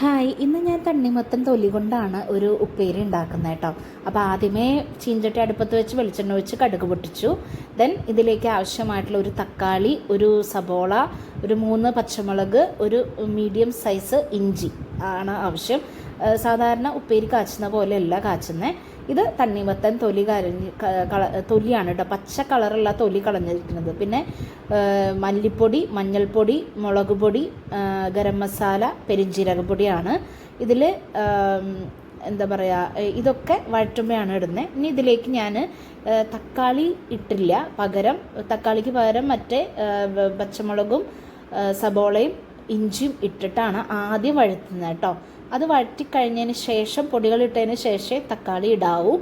Hi ഇന്ന് ഞാൻ തണ്ണിമത്തൻ തൊലി കൊണ്ടാണ് ഒരു ഉപ്പേരി ഉണ്ടാക്കുന്നത് കേട്ടോ. അപ്പോൾ ആദ്യമേ ചീഞ്ചട്ടി അടുപ്പത്ത് വെച്ച് വെളിച്ചെണ്ണ ഒഴിച്ച് കടുക് പൊട്ടിച്ചു. ദെൻ ഇതിലേക്ക് ആവശ്യമായിട്ടുള്ള ഒരു തക്കാളി ഒരു സബോള ഒരു മൂന്ന് പച്ചമുളക് ഒരു മീഡിയം സൈസ് ഇഞ്ചി. ആണ് ആവശ്യം. സാധാരണ ഉപ്പേരി കാച്ചുന്ന പോലെയല്ല കാച്ചുന്നത് ഇത് തണ്ണിമത്തൻ തൊലി കരഞ്ഞ് തൊലിയാണ് കേട്ടോ. പച്ച കളറുള്ള തൊലി കളഞ്ഞിരിക്കുന്നത്. പിന്നെ മല്ലിപ്പൊടി മഞ്ഞൾപ്പൊടി മുളക് പൊടി ഗരം മസാല പെരിഞ്ജീരക പൊടിയാണ്. ഇതിൽ എന്താ പറയുക ഇതൊക്കെ വഴറ്റുമ്പോഴാണ് ഇടുന്നത് ഇനി ഇതിലേക്ക് ഞാൻ തക്കാളി ഇട്ടില്ല. പകരം തക്കാളിക്ക് പകരം മറ്റേ പച്ചമുളകും സബോളയും ഇഞ്ചിയും ഇട്ടിട്ടാണ് ആദ്യം വഴറ്റുന്നത് കേട്ടോ. അത് വഴറ്റിക്കഴിഞ്ഞതിന് ശേഷം പൊടികൾ ഇട്ടതിന് ശേഷമേ തക്കാളി ഇടാവൂ.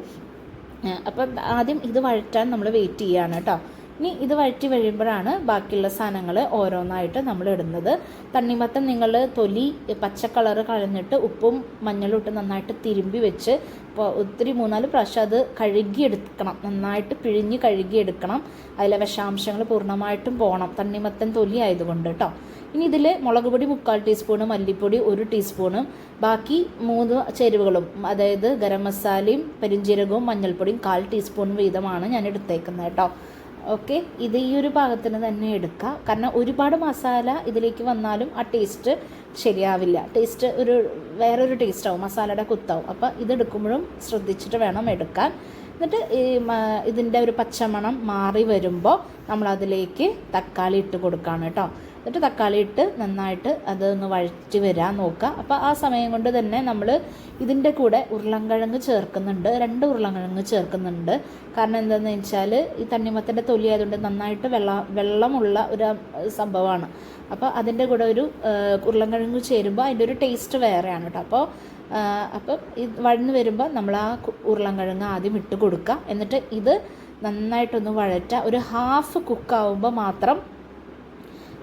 അപ്പം ആദ്യം ഇത് വഴറ്റാൻ നമ്മൾ വെയിറ്റ് ചെയ്യുകയാണ് കേട്ടോ. ഇനി ഇത് വഴറ്റി വഴിയുമ്പോഴാണ് ബാക്കിയുള്ള സാധനങ്ങൾ ഓരോന്നായിട്ട് നമ്മൾ ഇടുന്നത്. തണ്ണിമത്തം നിങ്ങൾ തൊലി പച്ച കളർ കളഞ്ഞിട്ട് ഉപ്പും മഞ്ഞളും ഇട്ട് നന്നായിട്ട് തിരുമ്പി വെച്ച് ഒത്തിരി മൂന്നാൽ പ്രാവശ്യം അത് കഴുകിയെടുക്കണം. നന്നായിട്ട് പിഴിഞ്ഞ് കഴുകിയെടുക്കണം. അതിലെ വിഷാംശങ്ങൾ പൂർണമായിട്ടും പോകണം തണ്ണിമത്തൻ തൊലി ആയതുകൊണ്ട് കേട്ടോ. ഇനി ഇതിൽ മുളക് പൊടി മുക്കാൽ ടീസ്പൂണ് മല്ലിപ്പൊടി ഒരു ടീസ്പൂണും. ബാക്കി മൂന്ന് ചേരുവകളും അതായത് ഗരം മസാലയും പെരിഞ്ചീരകവും മഞ്ഞൾപ്പൊടിയും കാൽ ടീസ്പൂൺ വീതമാണ് ഞാൻ എടുത്തേക്കുന്നത് കേട്ടോ. ഓക്കെ ഇത് ഈ ഒരു പാകത്തിന് തന്നെ എടുക്കുക കാരണം ഒരുപാട് മസാല ഇതിലേക്ക് വന്നാലും ആ ടേസ്റ്റ് ശരിയാവില്ല. ടേസ്റ്റ് ഒരു വേറൊരു ടേസ്റ്റ് ആവും മസാലയുടെ കുത്താവും. അപ്പോൾ ഇതെടുക്കുമ്പോഴും ശ്രദ്ധിച്ചിട്ട് വേണം എടുക്കാൻ. എന്നിട്ട് ഈ ഇതിന്റെ ഒരു പച്ചമണം മാറി വരുമ്പോൾ നമ്മൾ അതിലേക്ക് തക്കാളി ഇട്ട് കൊടുക്കുകയാണ് കേട്ടോ. എന്നിട്ട് തക്കാളി ഇട്ട് നന്നായിട്ട് അതൊന്ന് വഴറ്റി വരാൻ നോക്കുക. അപ്പോൾ ആ സമയം കൊണ്ട് തന്നെ നമ്മൾ ഇതിന്റെ കൂടെ ഉരുളൻകിഴങ്ങ് ചേർക്കുന്നുണ്ട്. രണ്ട് ഉരുളൻകിഴങ്ങ് ചേർക്കുന്നുണ്ട്. കാരണം എന്താണെന്ന് വെച്ചാൽ ഈ തണ്ണിമത്തന്റെ തൊലി ആയതുകൊണ്ട് നന്നായിട്ട് വെള്ള വെള്ളമുള്ള ഒരു സംഭവമാണ്. അപ്പോൾ അതിന്റെ കൂടെ ഒരു ഉരുളൻകിഴങ്ങ് ചേരുമ്പോൾ അതിന്റെ ഒരു ടേസ്റ്റ് വേറെയാണ് കേട്ടോ. അപ്പോൾ അപ്പം ഇത് വഴന്ന് വരുമ്പോൾ നമ്മൾ ആ ഉരുളൻകിഴങ്ങ് ആദ്യം ഇട്ട് കൊടുക്കുക. എന്നിട്ട് ഇത് നന്നായിട്ടൊന്ന് വഴറ്റുക ഒരു ഹാഫ് കുക്കാവുമ്പോൾ മാത്രം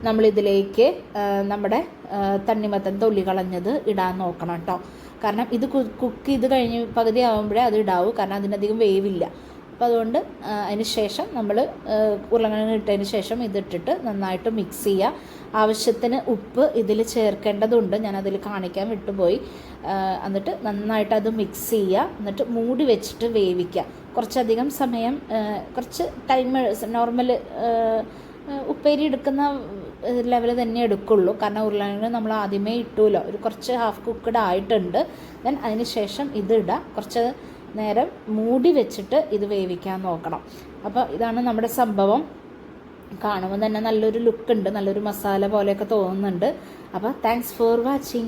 നമ്മളിതിലേക്ക് നമ്മുടെ തണ്ണിമത്തൻ തൊലി കളഞ്ഞത് ഇടാൻ നോക്കണം കേട്ടോ കാരണം ഇത് കുക്ക് ചെയ്ത് കഴിഞ്ഞ് പകുതി ആകുമ്പോഴേ അത് ഇടാവൂ. കാരണം അതിനധികം വേവില്ല. അപ്പോൾ അതുകൊണ്ട് അതിന് ശേഷം നമ്മൾ ഉരുളക്കിഴങ്ങ് ഇട്ടതിന് ശേഷം ഇതിട്ടിട്ട് നന്നായിട്ട് മിക്സ് ചെയ്യുക ആവശ്യത്തിന് ഉപ്പ് ഇതിൽ ചേർക്കേണ്ടതുണ്ട്. ഞാനതിൽ കാണിക്കാൻ വിട്ടുപോയി. എന്നിട്ട് നന്നായിട്ട് അത് മിക്സ് ചെയ്യുക എന്നിട്ട് മൂടി വെച്ചിട്ട് വേവിക്കുക കുറച്ചധികം സമയം കുറച്ച് ടൈം നോർമൽ ഉപ്പേരി എടുക്കുന്ന ലെവൽ തന്നെ എടുക്കുള്ളൂ. കാരണം ഉരുളക്കിഴങ്ങ് നമ്മൾ ആദ്യമേ ഇട്ടുമല്ലോ ഒരു കുറച്ച് ഹാഫ് കുക്ക്ഡ് ആയിട്ടുണ്ട്. ദെൻ അതിന് ശേഷം ഇതിടുക കുറച്ച് നേരം മൂടി വെച്ചിട്ട് ഇത് വേവിക്കാൻ നോക്കണം. അപ്പോൾ ഇതാണ് നമ്മുടെ സംഭവം. കാണുമ്പോൾ തന്നെ നല്ലൊരു ലുക്ക് ഉണ്ട് നല്ലൊരു മസാല പോലെയൊക്കെ തോന്നുന്നുണ്ട്. അപ്പോൾ താങ്ക്സ് ഫോർ വാച്ചിങ്